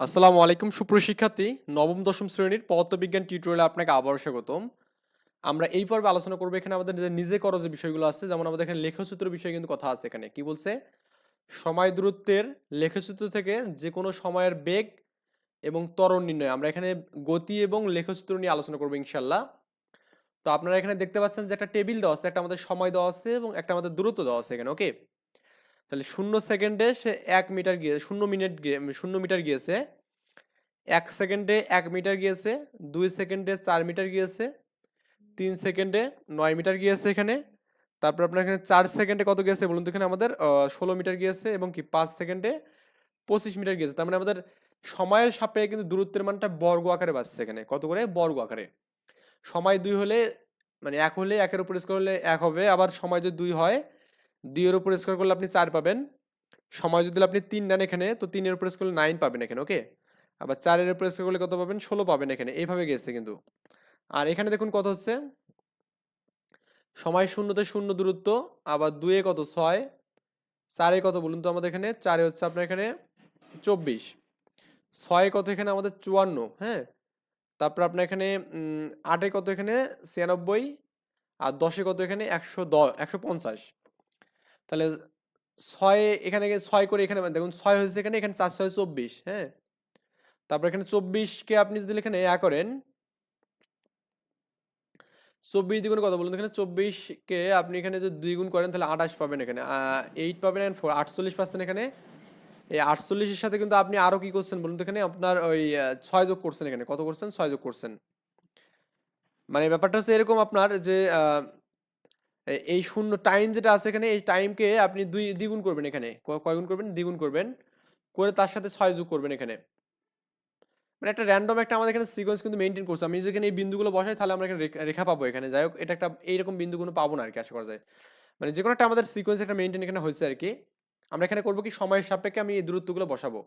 আসসালামু আলাইকুম সুপ্রশিক্ষার্থী নবম, দশম শ্রেণির পদার্থবিজ্ঞান টিউটোরিয়ালে আপনাকে আবারও স্বাগতম। আমরা এই পর্বে আলোচনা করব এখানে আমাদের নিজে করো যে বিষয়গুলো আছে, যেমন আমাদের এখানে লেখচিত্র বিষয়ে কিন্তু কথা আছে এখানে। কি বলছে? সময় দূরত্বের লেখচিত্র থেকে যে কোনো সময়ের বেগ এবং ত্বরণ নির্ণয়। আমরা এখানে গতি এবং লেখচিত্র নিয়ে আলোচনা করব ইনশাল্লাহ তো আপনারা এখানে দেখতে পাচ্ছেন যে একটা টেবিল দেওয়া আছে, একটা আমাদের সময় দেওয়া আছে এবং একটা আমাদের দূরত্ব দেওয়া আছে এখানে, ওকে? তাহলে শূন্য সেকেন্ডে সে এক মিটার গিয়ে, শূন্য মিনিট গিয়ে, শূন্য মিটার গিয়েছে। এক সেকেন্ডে এক মিটার গিয়েছে, দুই সেকেন্ডে চার মিটার গিয়েছে, তিন সেকেন্ডে নয় মিটার গিয়েছে এখানে। তারপর আপনার এখানে চার সেকেন্ডে কত গিয়েছে বলুন তো এখানে আমাদের? ষোলো মিটার গিয়েছে এবং কি পাঁচ সেকেন্ডে পঁচিশ মিটার গিয়েছে। তার মানে আমাদের সময়ের সাপেক্ষে কিন্তু দূরত্বের মানটা বর্গ আকারে বাড়ছে এখানে। কত করে? বর্গ আকারে। সময় দুই হলে মানে এক হলে, একের উপর স্কোয়ার হলে এক হবে, আবার সময় যদি দুই হয় দুইয়ের উপর স্কোয়ার করলে আপনি চার পাবেন। সময় যদি আপনি তিন নেন এখানে, তো তিনের উপর স্কোয়ার নাইন পাবেন এখানে ওকে আবার চারের উপর স্কোয়ার করলে কত পাবেন? ষোলো পাবেন এখানে, এইভাবে গেছে কিন্তু। আর এখানে দেখুন কত হচ্ছে? সময় শূন্যতে শূন্য দূরত্ব, আবার দুয়ে কত? ছয়। চারে কত বলুন তো আমাদের এখানে? চারে হচ্ছে আপনার এখানে চব্বিশ। ছয় কত এখানে? আমাদের চুয়ান্ন হ্যাঁ? তারপর আপনার এখানে আটে কত এখানে? ছিয়ানব্বই। আর দশে কত এখানে? একশো দশ একশো পঞ্চাশ। তাহলে ছয় এখানে ছয় করে এখানে দেখুন ছয় হয়েছে এখানে এখানে চার ছয় চব্বিশ হ্যাঁ? তারপর এখানে চব্বিশকে আপনি যদি এখানে এ করেন চব্বিশ দ্বিগুণ কত বলুন? এখানে চব্বিশকে আপনি এখানে যদি দ্বিগুণ করেন, তাহলে আঠাশ পাবেন এখানে। এইট পাবেন অ্যান্ড ফোর আটচল্লিশ পাচ্ছেন এখানে। এই আটচল্লিশের সাথে কিন্তু আপনি আরও কী করছেন বলুন তো এখানে? আপনার ওই ছয় যোগ করছেন এখানে। কত করছেন? ছয় যোগ করছেন। মানে ব্যাপারটা হচ্ছে এরকম আপনার যে এই শূন্য টাইম যেটা আছে এখানে, এই টাইমকে আপনি দুই, দ্বিগুণ করবেন এখানে। ক- কয় গুণ করবেন? দ্বিগুণ করবেন। করে তার সাথে ছয় যোগ করবেন এখানে। মানে একটা র্যান্ডম একটা আমাদের এখানে সিকোয়েন্স কিন্তু মেনটেন করছে। আমি যেখানে এই বিন্দুগুলো বসাই, তাহলে আমরা এখানে রেখা- রেখা পাবো এখানে। যাই হোক, এটা একটা এইরকম বিন্দুগুলো পাবো না আর কি আশা করা যায়। মানে যে কোনো একটা আমাদের সিকোয়েন্স একটা মেনটেন এখানে হয়েছে আর কি আমরা এখানে করব কি? সময়ের সাপেক্ষে আমি এই দূরত্বগুলো বসাবো।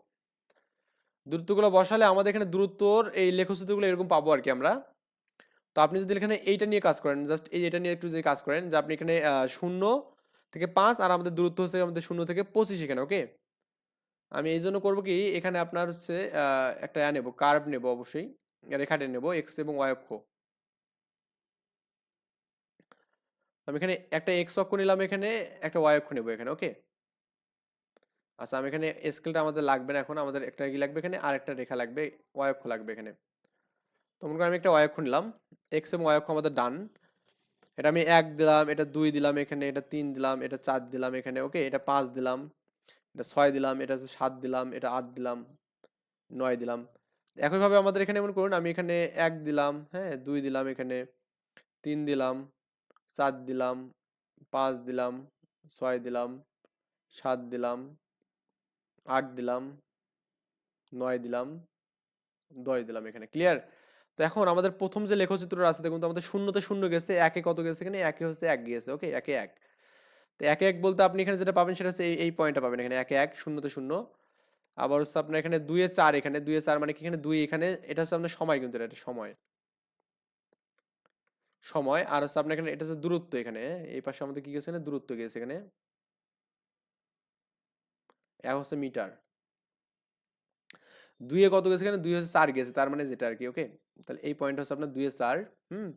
দূরত্বগুলো বসালে আমাদের এখানে দূরত্বর এই লেখচিত্রগুলো এরকম পাবো আর কি আমরা। তো আপনি যদি এখানে এইটা নিয়ে কাজ করেন জাস্ট এই এটা নিয়ে একটু যদি কাজ করেন, যে আপনি এখানে শূন্য থেকে পাঁচ আর আমাদের দূরত্ব হচ্ছে আমাদের শূন্য থেকে পঁচিশ এখানে ওকে আমি এই জন্য করব কি, এখানে আপনার হচ্ছে একটা ইয়া নেব কার্ভ নেব অবশ্যই রেখাটা নেব এক্স এবং ওয়াই অক্ষ। আমি এখানে একটা এক্স অক্ষ নিলাম এখানে, একটা ওয়াই অক্ষ নেব এখানে ওকে আচ্ছা আমি এখানে স্কেলটা আমাদের লাগবে না এখন, আমাদের একটা কি লাগবে এখানে? আর একটা রেখা লাগবে ওয়াই অক্ষ লাগবে এখানে। তো মনে করেন আমি একটা ওয়াই অক্ষ নিলাম। এক্স এবং ওয়াই অক্ষ আমাদের ডান। এটা আমি এক দিলাম, এটা দুই দিলাম এখানে, এটা তিন দিলাম, এটা চার দিলাম এখানে, ওকে? এটা পাঁচ দিলাম, এটা ছয় দিলাম, এটা হচ্ছে সাত দিলাম, এটা আট দিলাম, নয় দিলাম। একইভাবে আমাদের এখানে মনে করুন আমি এখানে এক দিলাম হ্যাঁ? দুই দিলাম এখানে, তিন দিলাম, চার দিলাম, পাঁচ দিলাম, ছয় দিলাম, সাত দিলাম, আট দিলাম, নয় দিলাম, দশ দিলাম এখানে। ক্লিয়ার তো এখন আমাদের প্রথম যে লেখচিত্রটা আছে, দেখুন তো আমাদের শূন্যতে শূন্য গেছে, একে কত গেছে এখানে? একে হচ্ছে এক গিয়েছে ওকে একে এক। তো একে এক বলতে আপনি এখানে যেটা পাবেন সেটা হচ্ছে এই পয়েন্টটা পাবেন এখানে, একে এক, শূন্যতে শূন্য। আবার হচ্ছে আপনার এখানে দুইয়ে চার এখানে দুইয়ে চার মানে কি এখানে দুই, এখানে এটা হচ্ছে আপনার সময় কিন্তু এটা সময়। সময়, আর হচ্ছে আপনার এখানে এটা হচ্ছে দূরত্ব এখানে, এই পাশে আমাদের কি গেছে এখানে? দূরত্ব গেছে এখানে। এক হচ্ছে মিটার। দুইয়ে কত গেছে এখানে? দুই হচ্ছে চার গেছে, তার মানে যেটা আর কি ওকে তাহলে এই পয়েন্ট হচ্ছে আপনার দুইয়ে চার, হুম?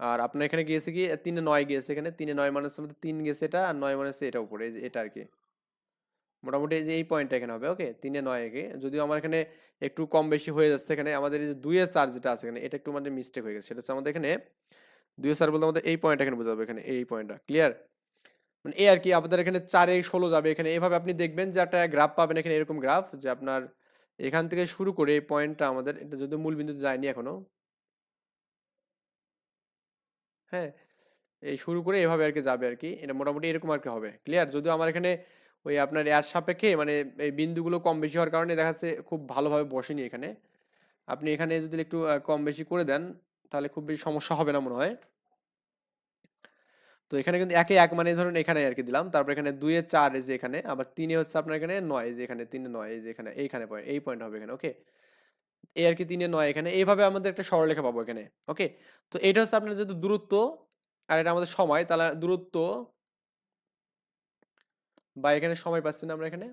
আর আপনার এখানে গিয়েছে কি তিনে নয় গিয়েছে এখানে, তিনে নয় মানে হচ্ছে তিন গেছে এটা, আর নয় মানে এটা উপরে এটা আর কি মোটামুটি যে এই পয়েন্টটা এখানে হবে ওকে তিনে নয় একে যদিও আমার এখানে একটু কম বেশি হয়ে যাচ্ছে এখানে, আমাদের এই যে দুইয়ে চার যেটা আছে এখানে, এটা একটু আমাদের মিস্টেক হয়ে গেছে। সেটা হচ্ছে আমাদের এখানে দুইয়ে চার বলতে আমাদের এই পয়েন্ট এখানে বোঝাবে, এখানে এই পয়েন্টটা ক্লিয়ার মানে এই আর কি আপনাদের এখানে চারে ষোলো যাবে এখানে। এভাবে আপনি দেখবেন যে একটা গ্রাফ পাবেন এখানে, এরকম গ্রাফ যে আপনার এখান থেকে শুরু করে এই পয়েন্টটা আমাদের, এটা যদি মূল বিন্দুতে যায়নি এখনও হ্যাঁ এই শুরু করে এভাবে আর কি যাবে আর কি এটা মোটামুটি এরকম আর কি হবে ক্লিয়ার যদিও আমার এখানে ওই আপনার এর সাপেক্ষে মানে এই বিন্দুগুলো কম বেশি হওয়ার কারণে দেখা যাচ্ছে খুব ভালোভাবে বসেনি এখানে। আপনি এখানে যদি একটু কম বেশি করে দেন, তাহলে খুব বেশি সমস্যা হবে না মনে হয়। তো এখানে কিন্তু একে এক মানে ধরুন এখানে আর কি দিলাম। তারপর এখানে দুইয়ে চার এই যে এখানে, আবার তিনে হচ্ছে আপনার এখানে নয় যে এখানে, তিনে নয় এই যে এখানে, এইখানে পয়েন্ট, এই পয়েন্ট হবে এখানে ওকে এই আর কি তিনে নয় এখানে, এইভাবে আমাদের একটা সরলরেখা পাবো এখানে ওকে তো এটা হচ্ছে আপনার যেহেতু দূরত্ব আর এটা আমাদের সময়, তাহলে দূরত্ব বা এখানে সময় পাচ্ছি না আমরা এখানে।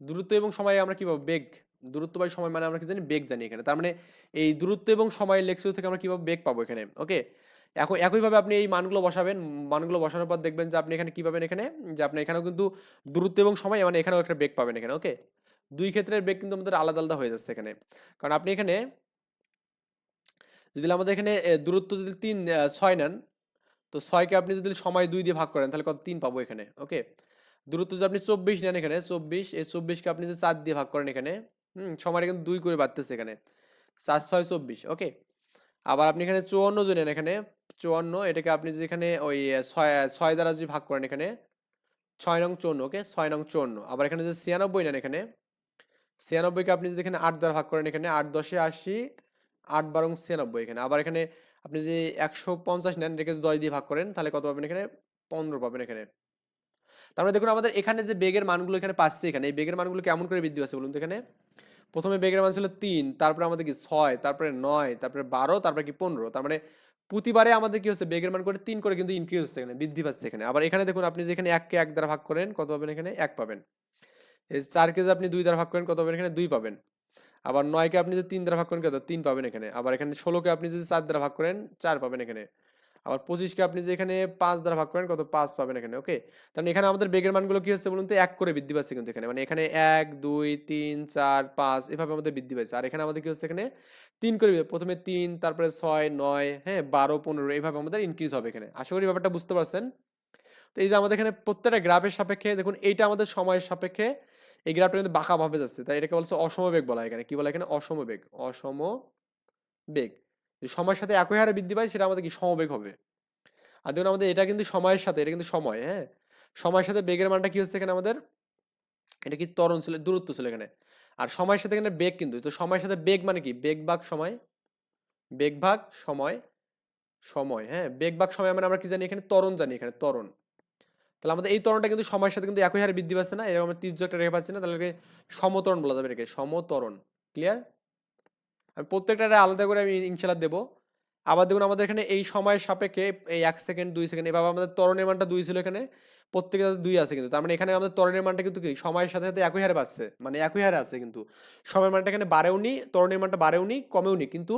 দূরত্ব এবং সময় আমরা কি পাবো? বেগ। দূরত্ব বাই সময় মানে আমরা কি জানি? বেগ জানি এখানে। তার মানে এই দূরত্ব এবং সময় লেখচিত্র থেকে আমরা কীভাবে বেগ পাবো এখানে ওকে এখন, একইভাবে আপনি এই মানগুলো বসাবেন, মানগুলো বসানোর পর দেখবেন যে আপনি এখানে কী পাবেন এখানে? যে আপনি এখানেও কিন্তু দূরত্ব এবং সময় মানে এখানেও একটা বেগ পাবেন এখানে ওকে দুই ক্ষেত্রের বেগ কিন্তু আমাদের আলাদা আলাদা হয়ে যাচ্ছে এখানে। কারণ আপনি এখানে, যদি আমাদের এখানে দূরত্ব যদি তিন ছয় নেন, তো ছয়কে আপনি যদি সময় দুই দিয়ে ভাগ করেন, তাহলে কত? তিন পাবো এখানে ওকে দূরত্ব যদি আপনি চব্বিশ নেন এখানে, চব্বিশ, এই চব্বিশকে আপনি যে চার দিয়ে ভাগ করেন এখানে, হুম, সময়টা কিন্তু দুই করে বাড়তেছে এখানে। চার, ছয়, চব্বিশ ওকে আবার আপনি এখানে চুয়ান্ন জন এখানে চুয়ান্ন, এটাকে আপনি যদি এখানে ওই ছয় ছয় দ্বারা যদি ভাগ করেন এখানে, ছয় নং চুয়ান্ন ওকে? ছয় নং চুয়ান্ন আবার এখানে যে ছিয়ানব্বই নেন এখানে, ছিয়ানব্বইকে আপনি যদি এখানে আট দ্বারা ভাগ করেন এখানে, আট দশে আশি, আট বারং ছিয়ানব্বই এখানে। আবার এখানে আপনি যদি একশো পঞ্চাশ নেন, এটাকে যদি দশ দিয়ে ভাগ করেন, তাহলে কত পাবেন এখানে? পনেরো পাবেন এখানে। তারপরে দেখুন, আমাদের এখানে যে বেগের মানগুলো এখানে পাচ্ছে এখানে, এই বেগের মানগুলো কেমন করে বৃদ্ধি পাচ্ছে বলুন তো এখানে? প্রথমে বেগের মান ছিল তিন, তারপরে আমাদের কি ছয়, তারপরে নয়, তারপরে বারো, তারপরে কি পনেরো। তার মানে প্রতিবারে আমাদের কি হচ্ছে? বেগের মান করে তিন করে কিন্তু ইনক্রিজ হচ্ছে এখানে, বৃদ্ধি পাচ্ছে এখানে। আবার এখানে দেখুন, আপনি যেখানে এককে এক দ্বারা ভাগ করেন, কত পাবেন এখানে? এক পাবেন। এই চারকে যে আপনি দুই দ্বারা ভাগ করেন, কত পাবেন এখানে? দুই পাবেন। আবার নয়কে আপনি যদি তিন দ্বারা ভাগ করেন, কত? তিন পাবেন এখানে। আবার এখানে ষোলোকে আপনি যদি চার দ্বারা ভাগ করেন, চার পাবেন এখানে। আবার পঁচিশকে আপনি যে এখানে পাঁচ দ্বারা ভাগ করেন, কত পাঁচ পাবেন এখানে ওকে তাহলে এখানে আমাদের বেগের মানগুলো কি হচ্ছে বলুন তো? এক করে বৃদ্ধি পাচ্ছে কিন্তু এখানে। মানে এখানে এক, দুই, তিন, চার, পাঁচ, এভাবে আমাদের বৃদ্ধি পাচ্ছে আর এখানে আমাদের কি হচ্ছে এখানে? তিন করে প্রথমে তিন, তারপরে ছয়, নয় হ্যাঁ বারো, পনেরো, এভাবে আমাদের ইনক্রিজ হবে এখানে। আশা করি ব্যাপারটা বুঝতে পারছেন? তো এই যে আমাদের এখানে প্রত্যেকটা গ্রাফের সাপেক্ষে, দেখুন, এইটা আমাদের সময়ের সাপেক্ষে, এই গ্রাফটা কিন্তু বাঁকাভাবে যাচ্ছে। তাই এটাকে বলছে অসমবেগ বলা এখানে। কি বলা এখানে? অসমবেগ। অসম বেগ যে সময়ের সাথে একই হারে বৃদ্ধি পায়, সেটা আমাদের কি সমবেগ হবে? আর দেখুন আমাদের এটা কিন্তু সময়ের সাথে, এটা কিন্তু সময় হ্যাঁ? সময়ের সাথে বেগের মানটা কি হচ্ছে এখানে আমাদের? এটা কি ত্বরণ ছিল, দূরত্ব ছিল এখানে। আর সময়ের সাথে এখানে বেগ কিন্তু, তো সময়ের সাথে বেগ মানে কি? বেগ ভাগ সময়, বেগ ভাগ সময় সময় হ্যাঁ? বেগ ভাগ সময় মানে আমরা কি জানি এখানে? ত্বরণ জানি এখানে, ত্বরণ। তাহলে আমাদের এই ত্বরণটা কিন্তু সময়ের সাথে কিন্তু একই হারে বৃদ্ধি পাচ্ছে না, এরকম তীর্য একটা রেখে পাচ্ছি না, তাহলে সমতরণ বলা যাবে এটাকে, সমতরণ ক্লিয়ার আমি প্রত্যেকটা আলাদা করে আমি ইনশাল্লাহ দেবো। আবার দেখুন আমাদের এখানে এই সময়ের সাপেক্ষে এই এক সেকেন্ড, দুই সেকেন্ড, এভাবে আমাদের ত্বরণের মানটা দুই ছিল এখানে, প্রত্যেকে তাদের দুই আছে কিন্তু। তার মানে এখানে আমাদের ত্বরণের মানটা কিন্তু কি? সময়ের সাথে সাথে একই হারে বাড়ছে মানে একই হারে আছে কিন্তু। সময়ের মানটা এখানে বাড়েও নি, ত্বরণের মানটা বাড়েও নি, কমেও নি, কিন্তু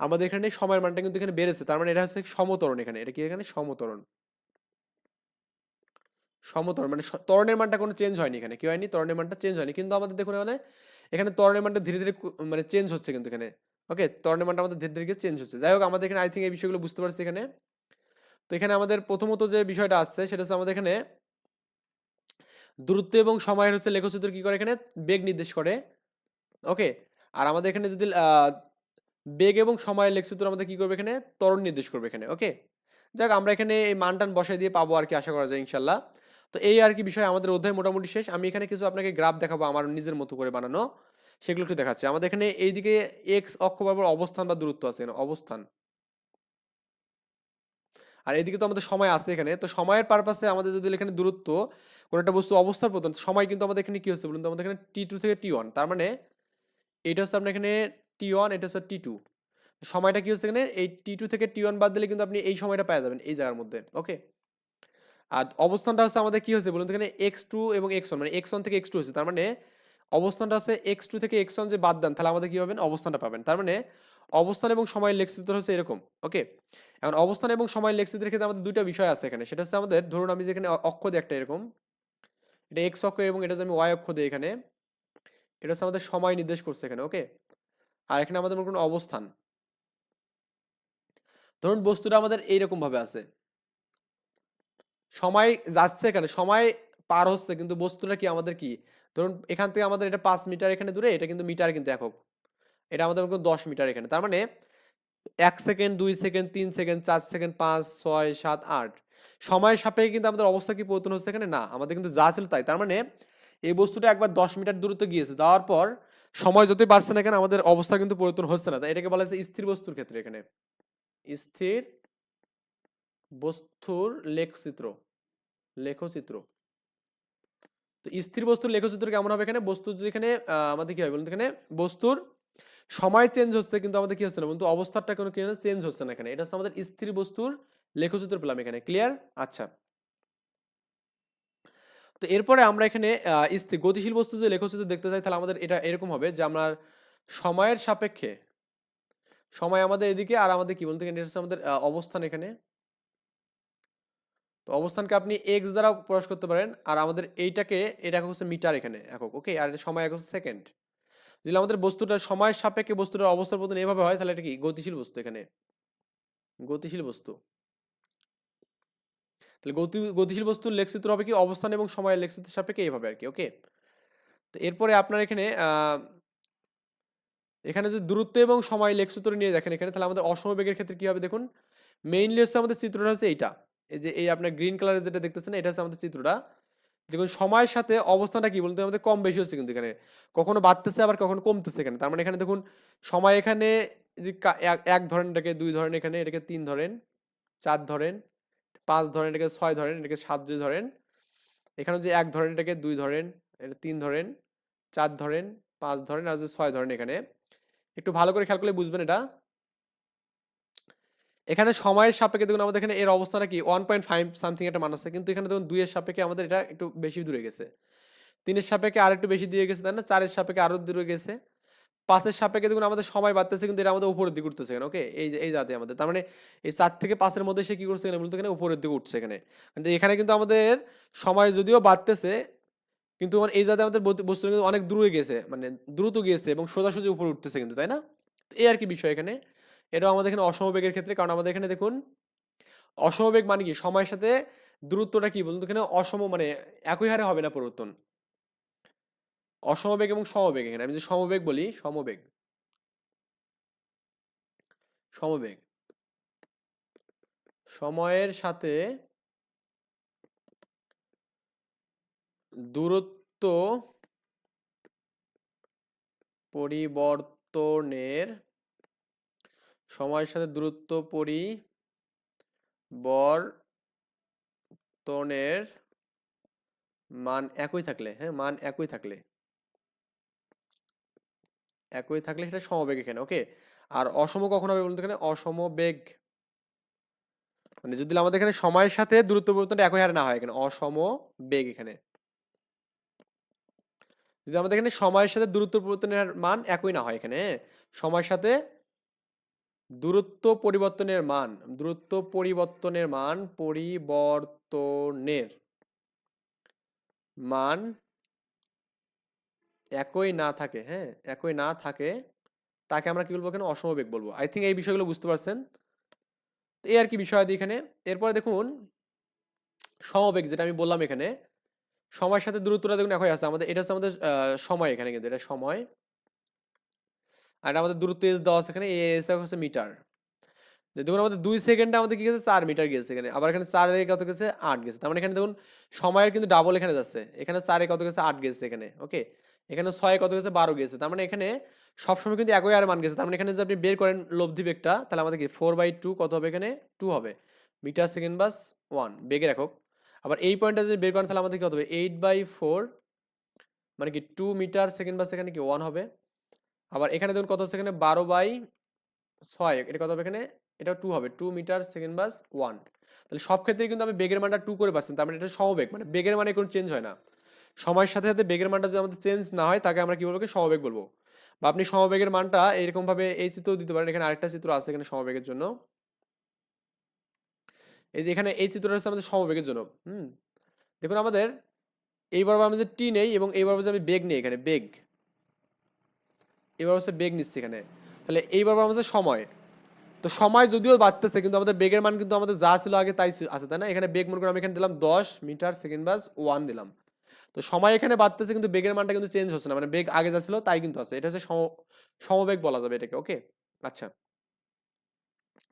আমাদের এখানে সময়ের মানটা কিন্তু এখানে বেড়েছে। তার মানে এটা হচ্ছে সমতরণ এখানে। এটা কি এখানে? সমতরণ। সমতরণ মানে তরণের মানটা কোনো চেঞ্জ হয়নি এখানে কি হয়নি তরণের মানটা চেঞ্জ হয়নি। কিন্তু আমাদের দেখুন এখানে এখানে ত্বরণের মানটা ধীরে ধীরে মানে চেঞ্জ হচ্ছে কিন্তু এখানে। ওকে ত্বরণের মানটা আমাদের ধীরে ধীরে চেঞ্জ হচ্ছে। যাই হোক, আমাদের এখানে আই থিঙ্ক এই বিষয়গুলো বুঝতে পারছি এখানে। তো এখানে আমাদের প্রথমত যে বিষয়টা আসছে, সেটা হচ্ছে আমাদের এখানে দূরত্ব এবং সময়ের হচ্ছে লেখচিত্র কি করে এখানে? বেগ নির্দেশ করে। ওকে আর আমাদের এখানে যদি বেগ এবং সময়ের লেখচিত্র আমাদের কি করবে এখানে? ত্বরণ নির্দেশ করবে এখানে। ওকে যাক আমরা এখানে এই মান টান বসাই দিয়ে পাবো আর কি, আশা করা যায়, ইনশাল্লাহ। তো এই আর কি বিষয় আমাদের অধ্যায় মোটামুটি শেষ। আমি এখানে কিছু আপনাকে গ্রাফ দেখাবো আমার নিজের মতো করে বানানো। সেগুলো একটু দেখাচ্ছি। আমাদের এখানে এইদিকে এক্স অক্ষ বরাবর অবস্থান বা দূরত্ব আছে অবস্থান। আর এদিকে তো আমাদের সময় আছে এখানে। তো সময়ের পারপাসে আমাদের যদি এখানে দূরত্ব কোনো একটা বস্তু অবস্থার প্রধান সময় কিন্তু আমাদের এখানে কি হচ্ছে বলুন তো? আমাদের এখানে টি টু থেকে টি ওয়ান তার মানে এটা হচ্ছে আপনার এখানে টি ওয়ান এটা হচ্ছে টি টু সময়টা কি হচ্ছে এখানে? এই টি টু থেকে টি ওয়ান বাদ দিলে কিন্তু আপনি এই সময়টা পেয়ে যাবেন এই জায়গার মধ্যে। ওকে আর অবস্থানটা হচ্ছে আমাদের কি হয়েছে বলুন তো, এখানে এক্স টু এবং এক্স ওয়ান মানে এক্স ওয়ান থেকে এক্স টু হচ্ছে তার মানে অবস্থানটা হচ্ছে এক্স টু থেকে এক্স ওয়ান যে বাদ দেন, তাহলে আমাদের কি পাবেন? অবস্থানটা পাবেন। তার মানে অবস্থান এবং সময়ের লেখচিত্র হচ্ছে এরকম ওকে এখন অবস্থান এবং সময়ের লেখচিত্রের ক্ষেত্রে আমাদের দুইটা বিষয় আছে এখানে। সেটা হচ্ছে আমাদের, ধরুন আমি যেখানে অক্ষ দিই একটা এরকম, এটা এক্স অক্ষ এবং এটা আমি ওয়াই অক্ষ দিই এখানে, এটা হচ্ছে আমাদের সময় নির্দেশ করছে এখানে ওকে আর এখানে আমাদের করুন অবস্থান। ধরুন বস্তুটা আমাদের এইরকম ভাবে আছে। সময় যাচ্ছে এখানে সময় পার হচ্ছে, কিন্তু বস্তুটা কি? আমাদের কি? ধরুন, এখান থেকে আমাদের এটা পাঁচ মিটার এখানে দূরে, এটা কিন্তু মিটার কিন্তু একক। এটা আমাদের দশ মিটার এখানে। তার মানে এক সেকেন্ড, দুই সেকেন্ড, তিন সেকেন্ড, চার সেকেন্ড, পাঁচ, ছয়, সাত, আট। সময়ের সাপেক্ষে কিন্তু আমাদের অবস্থা কি পরিবর্তন হচ্ছে এখানে? না, আমাদের কিন্তু যা ছিল তাই। তার মানে এই বস্তুটা একবার দশ মিটার দূরত্ব গিয়েছে, যাওয়ার পর সময় যতই বাড়ছে না কেন, আমাদের অবস্থা কিন্তু পরিবর্তন হচ্ছে না। তাই এটাকে বলা হচ্ছে স্থির বস্তুর ক্ষেত্রে এখানে। স্থির বস্তুর লেখচিত্র লেখচিত্র। তো স্থির বস্তুর লেখচিত্র কেমন হবে এখানে? বস্তু যদি এখানে আমাদের কি হবে বলুন এখানে? বস্তুর সময় চেঞ্জ হচ্ছে কিন্তু আমাদের কি হচ্ছে না কিন্তু অবস্থাটা কোনো কি চেঞ্জ হচ্ছে না এখানে। এটা হচ্ছে আমাদের স্থির বস্তুর লেখচিত্র পেলাম এখানে। ক্লিয়ার আচ্ছা। তো এরপরে আমরা এখানে স্থির গতিশীল বস্তু যদি লেখচিত্র দেখতে চাই, তাহলে আমাদের এটা এরকম হবে যে আমরা সময়ের সাপেক্ষে, সময় আমাদের এদিকে আর আমাদের কি বলতে এটা হচ্ছে আমাদের অবস্থান এখানে। তো অবস্থানকে আপনি এক্স দ্বারা প্রকাশ করতে পারেন। আর আমাদের এইটাকে, এটা হচ্ছে মিটার এখানে একক, ওকে? আর এটা সময় একক হচ্ছে সেকেন্ড। যদি আমাদের বস্তুটা সময়ের সাপেক্ষে বস্তুটার অবস্থার পতন এভাবে হয়, তাহলে এটা কি? গতিশীল বস্তু এখানে। গতিশীল বস্তু। তাহলে গতি, গতিশীল বস্তুর লেখচিত্র হবে কি? অবস্থান এবং সময়ের লেখচিত্রের সাপেক্ষে এইভাবে আর কি, ওকে? তো এরপরে আপনার এখানে এখানে যদি দূরত্ব এবং সময় লেখচিত্র নিয়ে দেখেন এখানে, তাহলে আমাদের অসমবেগের ক্ষেত্রে কি হবে দেখুন? মেইনলি হচ্ছে আমাদের চিত্রটা হচ্ছে এইটা। এই যে, এই আপনার গ্রিন কালারের যেটা দেখতেছেন, এটা হচ্ছে আমাদের চিত্রটা। দেখুন, সময়ের সাথে অবস্থানটা কি বলতে আমাদের কম বেশি হচ্ছে কিন্তু এখানে। কখনো বাড়তেছে, আবার কখনো কমতেছে এখানে। তার মানে এখানে দেখুন, সময় এখানে যে এক- এক ধরেন এটাকে দুই ধরেন এখানে, এটাকে তিন ধরেন, চার ধরেন, পাঁচ ধরেন, এটাকে ছয় ধরেন, এটাকে সাত দুই ধরেন। এখানে যে এক ধরেন, এটাকে দুই ধরেন, এটা তিন ধরেন, চার ধরেন, পাঁচ ধরেন, আর যে ছয় ধরেন এখানে। একটু ভালো করে খেয়াল করলে বুঝবেন এটা। এখানে সময়ের সাপেক্ষে দেখুন আমাদের এখানে এর অবস্থাটা কি? ওয়ান পয়েন্ট ফাইভ সামথিং একটা মান আছে। কিন্তু এখানে দেখুন দুইয়ের সাপেক্ষে আমাদের এটা একটু বেশি দূরে গেছে। তিনের সাপেক্ষে আর একটু বেশি দিয়ে গেছে, তাই না? চারের সাপেক্ষে আরও দূরে গেছে। পাঁচের সাপেক্ষে দেখুন আমাদের সময় বাড়তেছে, কিন্তু এটা আমাদের উপরের দিকে উঠতেছে এখানে ওকে এই এই জাতে আমাদের। তার মানে এই চার থেকে পাঁচের মধ্যে সে কি করছে এখানে? মূলত এখানে উপরের দিকে উঠছে এখানে। কিন্তু এখানে কিন্তু আমাদের সময় যদিও বাড়তেছে, কিন্তু মানে এই জাতে আমাদের বস্তু কিন্তু অনেক দূরে গেছে মানে দ্রুত গিয়েছে এবং সোজাসুজি উপরে উঠতেছে কিন্তু, তাই না? এই আর কি বিষয় এখানে। এটাও আমাদের এখানে অসমবেগের ক্ষেত্রে। কারণ আমাদের এখানে দেখুন, অসমবেগ মানে কি? সময়ের সাথে দূরত্বটা কি বলুন এখানে অসম মানে একই হারে হবে না পরিবর্তন। অসমবেগ এবং সমবেগ এখানে। আমি যদি সমবেগ বলি, সমবেগ। সমবেগ। সময়ের সাথে দূরত্ব পরিবর্তনের সময়ের সাথে দূরত্ব পরিবর্তনের মান একই থাকলে হ্যাঁ? মান একই থাকলে। একই থাকলে সেটা সমবেগ এখানে, ওকে? আর অসম কখন হবে বলতে এখানে? অসমবেগ। মানে যদি আমাদের এখানে সময়ের সাথে দূরত্ব পরিবর্তনটা একই হারে না হয়, এখানে অসম বেগ এখানে। যদি আমাদের এখানে সময়ের সাথে দূরত্ব পরিবর্তনের মান একই না হয় এখানে হ্যাঁ? সময়ের সাথে দূরত্ব পরিবর্তনের মান, দূরত্ব পরিবর্তনের মান পরিবর্তনের মান একই না থাকে হ্যাঁ? একই না থাকে, তাকে আমরা কি বলব এখানে? অসমবেগ বলব। আই থিঙ্ক এই বিষয়গুলো বুঝতে পারছেন? এই আর কি বিষয় আছে এখানে? এরপরে দেখুন সমবেগ যেটা আমি বললাম এখানে, সময়ের সাথে দূরত্বটা দেখুন একই আছে। আমাদের, এটা হচ্ছে আমাদের সময় এখানে কিন্তু, এটা সময়। আর আমাদের দূরত্ব এস দেওয়া আছে এখানে এস হচ্ছে মিটার। দেখুন, আমাদের দুই সেকেন্ডে আমাদের কি গেছে? চার মিটার গেছে এখানে। আবার এখানে চারের কত গেছে? আট গেছে। তার মানে এখানে দেখুন, সময়ের কিন্তু ডাবল এখানে যাচ্ছে। এখানে চারে কত গেছে? আট গেছে এখানে ওকে এখানে ছয় কত গেছে? বারো গেছে। তার মানে এখানে সবসময় কিন্তু একই আর মান গেছে। তার মানে এখানে যদি আপনি বের করেন লব্ধি বেগটা, তাহলে আমাদের কি? ফোর বাই টু কত হবে এখানে? টু হবে। মিটার সেকেন্ড বাস ওয়ান বেগে একক আবার এই পয়েন্টটা যদি বের করেন, তাহলে আমাদের কি হবে? এইট বাই ফোর মানে কি টু মিটার সেকেন্ড বাস এখানে কি? ওয়ান হবে। আবার এখানে দেখুন কত হচ্ছে এখানে? বারো বাই ছয়, এটা কত হবে এখানে? এটা টু হবে টু মিটার সেকেন্ড বাস ওয়ান তাহলে সব ক্ষেত্রে কিন্তু আমি বেগের মানটা টু করে পাচ্ছেন তার মানে এটা সমবেগ মানে বেগের মানে কোনো চেঞ্জ হয় না। সময়ের সাথে সাথে বেগের মানটা যদি আমাদের চেঞ্জ না হয়, তাকে আমরা কী বলব? সমবেগ বলব। বা আপনি সমবেগের মানটা এরকম ভাবে এই চিত্রও দিতে পারেন, এখানে আরেকটা চিত্র আছে এখানে সমবেগের জন্য। এই যে এখানে এই চিত্রটা হচ্ছে আমাদের সমবেগের জন্য, হুম? দেখুন আমাদের, এইবার আমরা যে টি নেই এবং এইবার যে আমি বেগ নেই এখানে, বেগ। এবার হচ্ছে বেগ নিচ্ছি এখানে। তাহলে এইবার হচ্ছে সময়। তো সময় যদিও বাড়তেছে, কিন্তু আমাদের বেগের মান কিন্তু আমাদের যা ছিল আগে তাই আছে তাই না? এখানে বেগ মনে করি আমি এখানে দিলাম দশ মিটার সেকেন্ড বাস ওয়ান দিলাম। তো সময় এখানে বাড়তেছে, কিন্তু বেগের মানটা কিন্তু চেঞ্জ হচ্ছে না। মানে বেগ আগে যা ছিল তাই কিন্তু আছে। এটা হচ্ছে সম- সমবেগ বলা যাবে এটাকে ওকে আচ্ছা।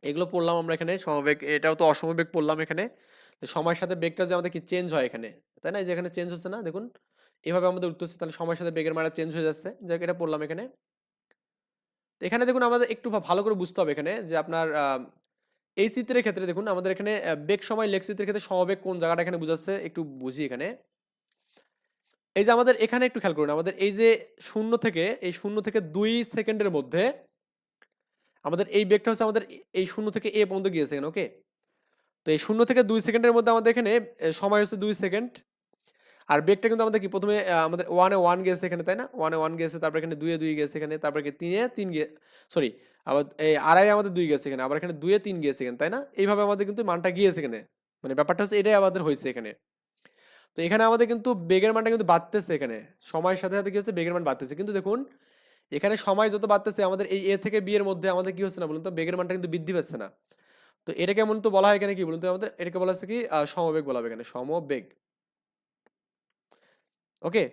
এগুলো পড়লাম আমরা এখানে, সমবেগ, এটাও তো অসমবেগ পড়লাম এখানে। সময়ের সাথে বেগটা যে আমাদের কি চেঞ্জ হয় এখানে, তাই না? যে এখানে চেঞ্জ হচ্ছে না, দেখুন। এভাবে আমাদের উঠতেছে, তাহলে সময়ের সাথে বেগের মানটা চেঞ্জ হয়ে যাচ্ছে। যাক, এটা পড়লাম এখানে। এখানে দেখুন আমাদের একটু ভালো করে বুঝতে হবে এখানে যে আপনার এই চিত্রের ক্ষেত্রে দেখুন আমাদের এখানে বেগ সময় লেখ চিত্রের ক্ষেত্রে সমবেগ কোন জায়গাটা এখানে বুঝাচ্ছে একটু বুঝি এখানে। এই যে আমাদের এখানে একটু খেয়াল করুন, আমাদের এই যে শূন্য থেকে, এই শূন্য থেকে দুই সেকেন্ডের মধ্যে আমাদের এই বেগটা হচ্ছে আমাদের এই শূন্য থেকে এ পর্যন্ত গিয়েছে ওকে? তো এই শূন্য থেকে দুই সেকেন্ডের মধ্যে আমাদের এখানে সময় হচ্ছে দুই সেকেন্ড। আর বেগটা কিন্তু আমাদের কি? প্রথমে আমাদের ওয়ানে ওয়ান গেছে এখানে, তাই না? ওয়ানে ওয়ান গেছে, তারপর এখানে দুয়ে দুই গেছে এখানে, তারপর কি তিনে তিন গে সরি আবার এই আড়াই আমাদের দুই গেছে এখানে, আবার এখানে দুয়ে তিন গেছে এখানে, তাই না? এইভাবে আমাদের কিন্তু মানটা গিয়েছে এখানে। মানে ব্যাপারটা হচ্ছে এটাই আমাদের হয়েছে এখানে। তো এখানে আমাদের কিন্তু বেগের মানটা কিন্তু বাড়তেছে এখানে। সময়ের সাথে সাথে কি হচ্ছে? বেগের মান বাড়তেছে। কিন্তু দেখুন, এখানে সময় যত বাড়তেছে, আমাদের এই এ থেকে বি এর মধ্যে আমাদের কি হচ্ছে না বলুন তো? বেগের মানটা কিন্তু বৃদ্ধি পাচ্ছে না। তো এটাকে এমন তো বলা হয় এখানে কি বলুন তো? আমাদের এটাকে বলা হচ্ছে কি? সমবেগ বলা হবে এখানে, সমবেগ। ওকে?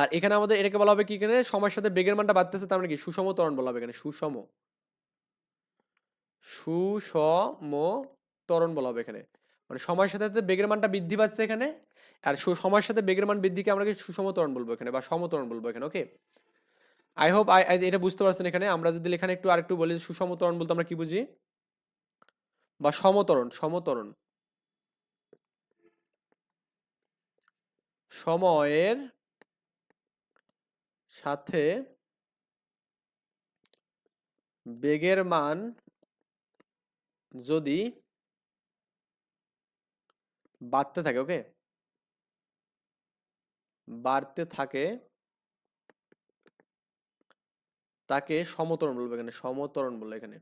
আর এখানে আমাদের এটাকে বলা হবে কি এখানে? সময়ের সাথে বেগের মানটা বাড়তেছে, তার মানে কি? সুষম ত্বরণ বলা হবে এখানে। সুষম। সুষম ত্বরণ বলা হবে এখানে। মানে সময়ের সাথে সাথে বেগের মানটা বৃদ্ধি পাচ্ছে এখানে, আর সময়ের সাথে বেগের মান বৃদ্ধিকে আমরা কি সুষম ত্বরণ বলব এখানে, বা সমতরণ বলব এখানে, ওকে? আই হোপ আই এটা বুঝতে পারছেন এখানে। আমরা যদি এখানে একটু আরেকটু বলি, সুষম ত্বরণ বলতে আমরা কি বুঝি? বা সমতরণ সমতরণ। সময়ের সাথে বেগের মান যদি বাড়তে থাকে, ওকে? বাড়তে থাকে, তাকে সমতরণ বলব এখানে, সমতরণ বলব এখানে।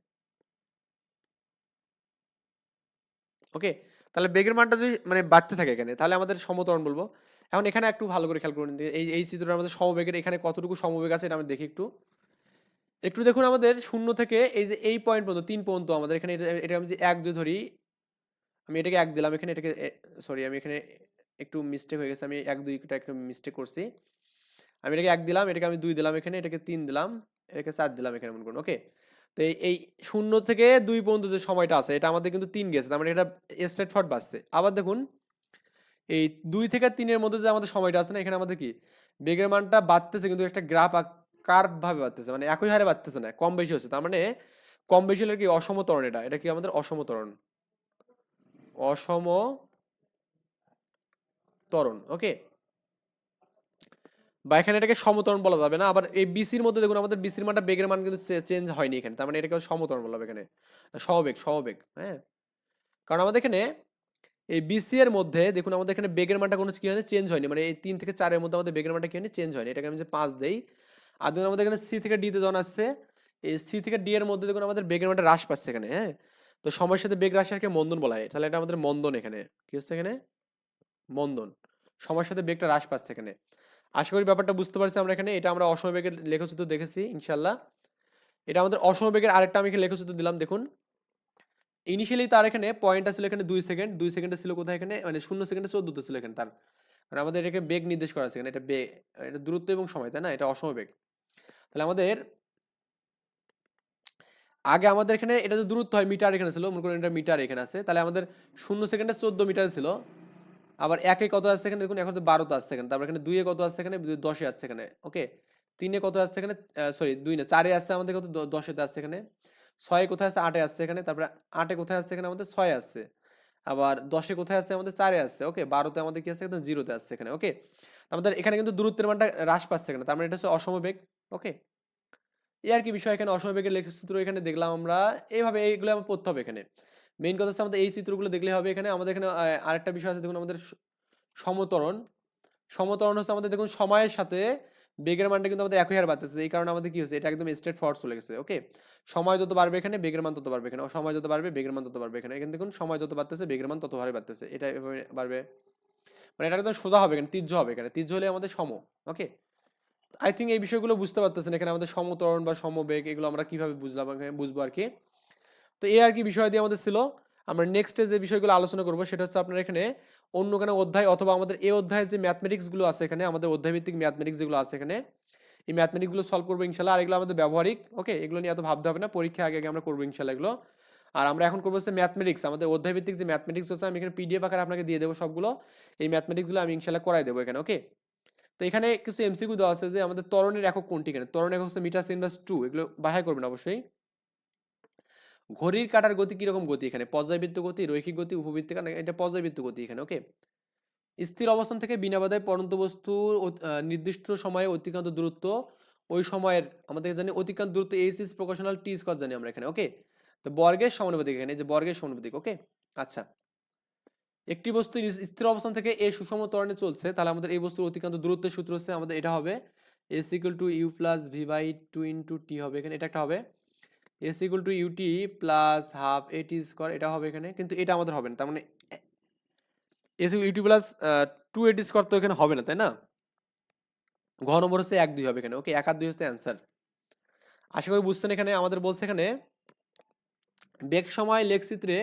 ওকে? তাহলে বেগের মানটা যদি মানে বাড়তে থাকে এখানে, তাহলে আমাদের সমতরণ বলব। এখন এখানে একটু ভালো করে খেয়াল করুন, এই এই চিত্রটা আমাদের সমবেগের, এখানে কতটুকু সমবেগ আছে এটা আমরা দেখি একটু। একটু দেখুন আমাদের শূন্য থেকে এই যে, এই পয়েন্ট পর্যন্ত, তিন পর্যন্ত আমাদের এখানে এটা আমি যে এক যদি ধরি, আমি এটাকে এক দিলাম, এখানে এটাকে সরি আমি এখানে একটু মিস্টেক হয়ে গেছে, আমি এক দুইটা একটু মিস্টেক করছি। আমি এটাকে এক দিলাম, এটাকে আমি দুই দিলাম এখানে, এটাকে তিন দিলাম, এটাকে চার দিলাম এখানে, মনে করুন ওকে তো এই এই শূন্য থেকে দুই পর্যন্ত যে সময়টা আছে, এটা আমাদের কিন্তু তিন গেছে, তার মানে এটা স্ট্রেট ফট বাড়ছে। আবার দেখুন এই দুই থেকে তিনের মধ্যে যে আমাদের সময়টা আছে না, এখানে আমাদের কি? বেগের মানটা বাড়তেছে কিন্তু একটা গ্রাফ কার্ভ ভাবে বাড়তেছে মানে একই হারে বাড়তেছে না, কম বেশি হচ্ছে। তার মানে কম বেশি হলে কি অসমতরণ এটা? এটা কি আমাদের অসমতরণ অসম তরণ ওকে বা এখানে এটাকে সমতরণ বলা যাবে না, আবার এই বিসির মধ্যে দেখুন আমাদের বিসির মানটা বেগের মান কিন্তু চেঞ্জ হয়নি এখানে, তার মানে এটাকে সমতরণ বলা হবে এখানে। সমবেগ সমবেগ হ্যাঁ? কারণ আমাদের এখানে এই বিসি এর মধ্যে দেখুন, আমাদের এখানে বেগের মানটা কোনো কি হয়নি? চেঞ্জ হয়নি। মানে এই তিন থেকে চারের মধ্যে আমাদের বেগের মানটা কি হয়নি? চেঞ্জ হয়নি। এটাকে আমি যে পাঁচ দেই। আর দেখুন, আমাদের এখানে সি থেকে ডিতে যখন আসছে, এই সি থেকে ডি এর মধ্যে দেখুন, আমাদের বেগের মানটা হ্রাস পাচ্ছে এখানে হ্যাঁ? তো সময়ের সাথে বেগ হ্রাসকে মন্দন বলা হয়। তাহলে এটা আমাদের মন্দন এখানে। কি হচ্ছে এখানে? মন্দন। সময়ের সাথে বেগটা হ্রাস পাচ্ছে এখানে। আশা করি ব্যাপারটা বুঝতে পারছি আমরা এখানে। এটা আমরা অসমবেগের লেখচিত্র দেখেছি ইনশাল্লাহ এটা আমাদের অসমবেগের আরেকটা আমি এখানে লেখচিত্র দিলাম, দেখুন। ইনিশিয়ালি তার এখানে পয়েন্টটা ছিল এখানে দুই সেকেন্ড দুই সেকেন্ডে ছিল কোথায় এখানে? মানে শূন্য সেকেন্ডে চোদ্দতে ছিল এখানে, তার। মানে আমাদের এটাকে বেগ নির্দেশ করা আছে এখানে, এটা বেগ এটা দূরত্ব এবং সময়, তাই না? এটা অসমবেগ তাহলে আমাদের আগে আমাদের এখানে এটা যে দূরত্ব হয় মিটার এখানে ছিল, মনে করেন এটা মিটার এখানে আছে, তাহলে আমাদের শূন্য সেকেন্ডে চোদ্দ মিটার ছিল, আবার একে কত আসছে এখানে? দেখুন, এখন তো বারোতে আসছে এখানে, তারপর এখানে দুইয়ে কত আসছে এখানে? দশে আসছে এখানে ওকে তিনে কত আসছে এখানে? সরি দুই না, চারে আসছে আমাদের কত? দশেতে আসছে এখানে। ছয়ে কোথায় আছে? আটে আসছে এখানে, তারপরে আটে কোথায় আসছে? এখানে আমাদের ছয় আসছে। আবার দশে কোথায় আসছে আমাদের চারে আসছে। ওকে, বারোতে আমাদের কি আছে? একদম জিরোতে আসছে এখানে, ওকে? আমাদের এখানে কিন্তু দূরত্বের মানটা হ্রাস পাচ্ছে এখানে, তার মানে এটা হচ্ছে অসমবেগ, ওকে? এই আর কি বিষয় এখানে, অসমবেগের লেখচিত্র এখানে দেখলাম আমরা। এইভাবে এইগুলো আমার পড়তে হবে এখানে। মেইন কথা হচ্ছে আমাদের এই চিত্রগুলো দেখলে হবে এখানে, আমাদের এখানে আরেকটা বিষয় আছে দেখুন আমাদের সমতরণ। সমতরণ হচ্ছে আমাদের দেখুন সময়ের সাথে বেগের মানটা কিন্তু আমাদের একই হারে বাড়তেছে, এই কারণে আমাদের কি হচ্ছে এটা একদম স্ট্রেট ফরওয়ার্ড চলে গেছে ওকে সময় যত বাড়বে এখানে, বেগের মান তত বাড়বে এখানে সময় যত বাড়বে, বেগের মান তত বাড়বে এখানে। এখানে দেখুন, সময় যত বাড়তেছে, বেগের মান তত হারে বাড়তেছে, এটা এভাবে বাড়বে। মানে এটা একদম সোজা হবে এখানে, তীর্য হবে এখানে, তীর্য হলে আমাদের সম ওকে আই থিঙ্ক এই বিষয়গুলো বুঝতে পারতেছেন এখানে আমাদের সমতরণ বা সমবেগ, এগুলো আমরা কীভাবে বুঝলাম, এখানে বুঝব আর কি। তো এই আর কি বিষয় দিয়ে আমাদের ছিল। আমরা নেক্সটে যে বিষয়গুলো আলোচনা করব, সেটা হচ্ছে আপনার এখানে অন্য কোনো অধ্যায় অথবা আমাদের এই অধ্যায়ে যে ম্যাথমেটিক্সগুলো আছে এখানে, আমাদের অধ্যায়ভিত্তিক ম্যাথমেটিক্স যেগুলো আছে এখানে, এই ম্যাথমেটিক্সগুলো সলভ করব ইনশাল্লাহ। আর এগুলো আমাদের ব্যবহারিক ওকে এগুলো নিয়ে এত ভাবতে হবে না পরীক্ষা আগে আগে আমরা করব ইনশাল্লাহ এগুলো। আর আমরা এখন করব হচ্ছে ম্যাথমেটিক্স আমাদের অধ্যায়ভিত্তিক যে ম্যাথমেটিক্স আছে, আমি এখানে পিডিএফ আকারে আপনাকে দিয়ে দেবো সবগুলো। এই ম্যাথমেটিক্সগুলো আমি ইনশাল্লাহ করাই দেবো এখানে ওকে তো এখানে কিছু এমসিকিউ দেওয়া আছে যে আমাদের তরণের একক কোনটি এখানে? ত্বরণ একক হচ্ছে মিটার সেকেন্ড টু এগুলো বাহাই করবেন অবশ্যই। ঘড়ির কাটার গতি কীরকম গতি এখানে? পর্যায়বৃত্ত গতি, রৈখিক গতি, উপবৃত্তিক না এটা পর্যায়বৃত্ত গতি এখানে ওকে স্থির অবস্থান থেকে বিনা বাধায় পরন্ত বস্তুর নির্দিষ্ট সময়ে অতিক্রান্ত দূরত্ব, ওই সময়ের আমাদের জানি অতিক্রান্ত দূরত্ব এইচ ইস প্রকাশনাল টি স্কোয়ার জানি আমরা এখানে ওকে তো বর্গের সমানুপাতিক এখানে যে বর্গের সমানুপাতিক ওকে আচ্ছা। একটি বস্তু স্থির অবস্থান থেকে এ সুষম ত্বরণে চলছে, তাহলে আমাদের এই বস্তুর অতিক্রান্ত দূরত্বের সূত্র হচ্ছে আমাদের, এটা হবে s equal to u plus v by two into t হবে এখানে, এটা একটা হবে? S equal to u t plus half a t square এটা হবে এখানে, কিন্তু এটা আমাদের হবে না, তার মানে s u t plus two a t square তো এখানে হবে না, তাই না? ঘ নম্বর হচ্ছে এক দুই হবে এখানে ওকে এক আর দুই হচ্ছে অ্যান্সার আশা করি বুঝছেন এখানে, আমাদের বলছে এখানে, বেগ সময় লেখচিত্রে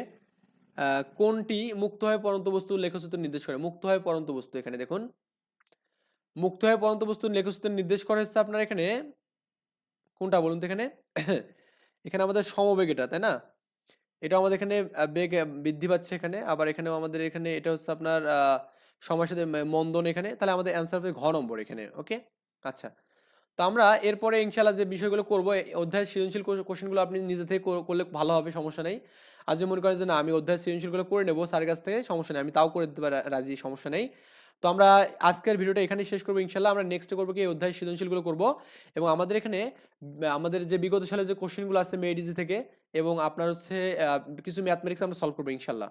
কোনটি মুক্ত হয়ে পরন্ত বস্তু লেখচিত্র নির্দেশ করে? মুক্ত হয়ে পরন্ত বস্তু এখানে দেখুন। মুক্ত হয়ে পরন্ত বস্তু লেখচিত্র নির্দেশ করে হচ্ছে আপনার এখানে, কোনটা বলুন তো এখানে? এখানে আমাদের সমবেগ এটা, তাই না? এটা আমাদের এখানে বেগ বৃদ্ধি পাচ্ছে এখানে। আবার এখানেও আমাদের এখানে এটা হচ্ছে আপনার সময়ের সাথে মন্দন এখানে। তাহলে আমাদের অ্যান্সার হবে ঘ নম্বর এখানে ওকে আচ্ছা। তো আমরা এরপরে ইনশাল্লাহ যে বিষয়গুলো করব এই অধ্যায়ের সৃজনশীল কোশ্চেনগুলো আপনি নিজে থেকে করলে ভালো হবে, সমস্যা নেই। আজ মনে করেন যে না, আমি অধ্যায় সৃজনশীলগুলো করে নেব, স্যারের কাছ থেকে, সমস্যা নেই। আমি তাও করে দিতে পারি, রাজি, সমস্যা নেই। তো আমরা আজকের ভিডিওটা এখানে শেষ করব ইনশাল্লাহ আমরা নেক্সট করব কি অধ্যায় সৃজনশীলগুলো করব। এবং আমাদের এখানে, আমাদের যে বিগত সালে যে কোশ্চেনগুলো আছে মেডিজি থেকে, এবং আপনার হচ্ছে কিছু ম্যাথমেটিক্স আমরা সলভ করব ইনশাল্লাহ